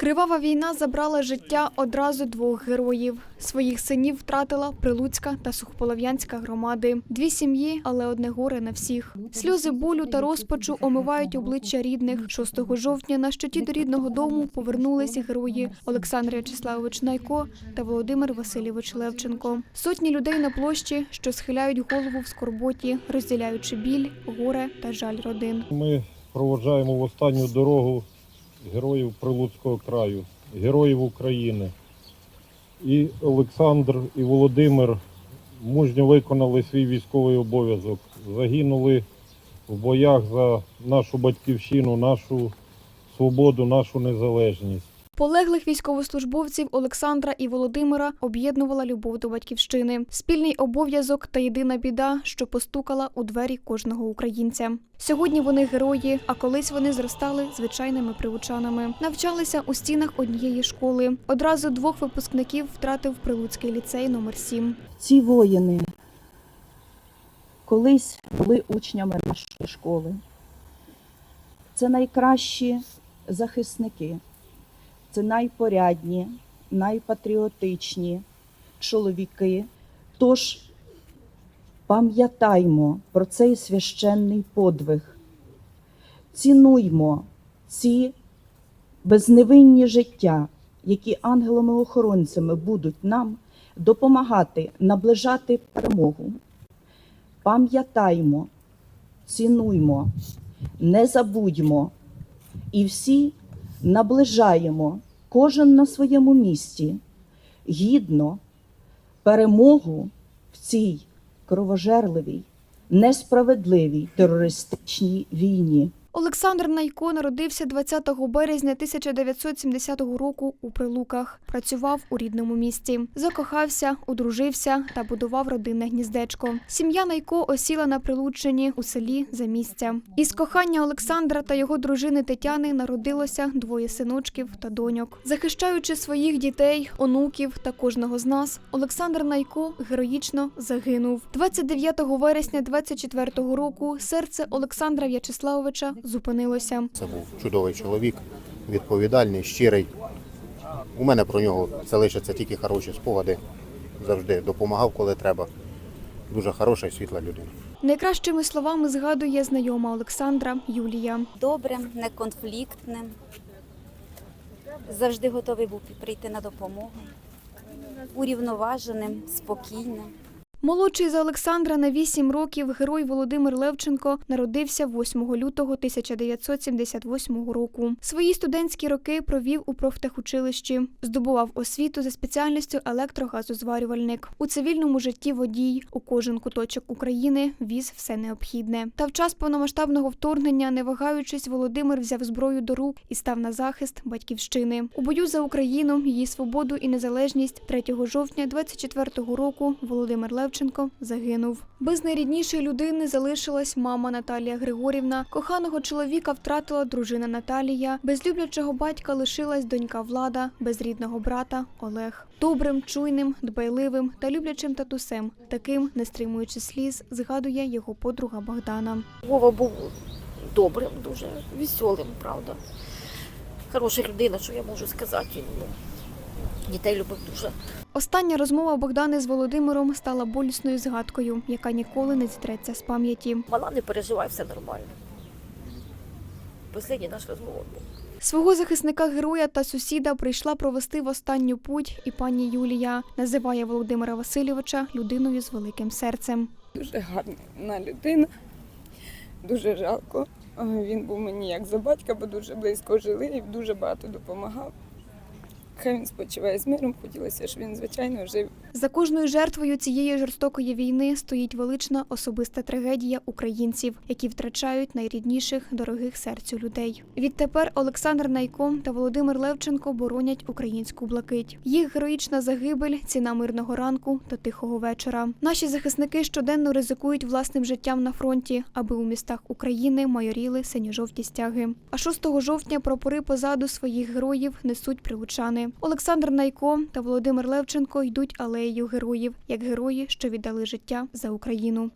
Кривава війна забрала життя одразу двох героїв. Своїх синів втратила Прилуцька та Сухополов'янська громади. Дві сім'ї, але одне горе на всіх. Сльози болю та розпачу омивають обличчя рідних. 6 жовтня на щиті до рідного дому повернулися герої Олександр В'ячеславович Найко та Володимир Васильович Левченко. Сотні людей на площі, що схиляють голову в скорботі, розділяючи біль, горе та жаль родин. Ми проводжаємо в останню дорогу героїв Прилуцького краю, героїв України. І Олександр і Володимир мужньо виконали свій військовий обов'язок, загинули в боях за нашу батьківщину, нашу свободу, нашу незалежність. Полеглих військовослужбовців Олександра і Володимира об'єднувала любов до батьківщини, спільний обов'язок та єдина біда, що постукала у двері кожного українця. Сьогодні вони герої, а колись вони зростали звичайними прилучанами. Навчалися у стінах однієї школи. Одразу двох випускників втратив Прилуцький ліцей номер 7 Ці воїни колись були учнями нашої школи. Це найкращі захисники, це найпорядні, найпатріотичні чоловіки. Тож пам'ятаймо про цей священний подвиг, цінуймо ці безневинні життя, які ангелами-охоронцями будуть нам допомагати наближати перемогу. Пам'ятаймо, цінуймо, не забудьмо і всі наближаємо кожен на своєму місці гідно перемогу в цій кровожерливій, несправедливій терористичній війні. Олександр Найко народився 20 березня 1970 року у Прилуках. Працював у рідному місті. Закохався, одружився та будував родинне гніздечко. Сім'я Найко осіла на Прилуччині у селі Замістя. Із кохання Олександра та його дружини Тетяни народилося двоє синочків та доньок. Захищаючи своїх дітей, онуків та кожного з нас, Олександр Найко героїчно загинув. 29 вересня 24 року серце Олександра В'ячеславовича зупинилося. Це був чудовий чоловік, відповідальний, щирий. У мене про нього залишаться тільки хороші спогади. Завжди допомагав, коли треба. Дуже хороша і світла людина. Найкращими словами згадує знайома Олександра Юлія. добрим, неконфліктним. Завжди готовий був прийти на допомогу. Урівноваженим, спокійним. Молодший за Олександра на 8 років герой Володимир Левченко народився 8 лютого 1978 року. Свої студентські роки провів у профтехучилищі, здобував освіту за спеціальністю електрогазозварювальник. У цивільному житті водій у кожен куточок України віз все необхідне. Та в час повномасштабного вторгнення, не вагаючись, Володимир взяв зброю до рук і став на захист батьківщини. У бою за Україну, її свободу і незалежність 3 жовтня 24 року Володимир Левченко загинув. Без найріднішої людини залишилась мама Наталія Григорівна. Коханого чоловіка втратила дружина Наталія. Без люблячого батька лишилась донька Влада, без рідного брата Олег. Добрим, чуйним, дбайливим та люблячим татусем. Таким, не стримуючи сліз, згадує його подруга Богдана. Вова був добрим, дуже веселим, правда. Хороша людина, що я можу сказати. Ну, дітей любив дуже. Остання розмова Богдани з Володимиром стала болісною згадкою, яка ніколи не зітреться з пам'яті. Мала, не переживай, все нормально. Останній наш розговор був. Свого захисника героя та сусіда прийшла провести в останню путь і пані Юлія називає Володимира Васильовича людиною з великим серцем. Дуже гарна людина, дуже жалко. Він був мені як за батька, бо дуже близько жили і дуже багато допомагав. Хай він спочиває з миром, хотілося, щоб він, звичайно, жив. За кожною жертвою цієї жорстокої війни стоїть велична особиста трагедія українців, які втрачають найрідніших дорогих серцю людей. Відтепер Олександр Найко та Володимир Левченко боронять українську блакить. Їх героїчна загибель, ціна мирного ранку та тихого вечора. Наші захисники щоденно ризикують власним життям на фронті, аби у містах України майоріли синьо-жовті стяги. А 6 жовтня прапори позаду своїх героїв несуть прилучани. Олександр Найко та Володимир Левченко йдуть алеєю героїв, як герої, що віддали життя за Україну.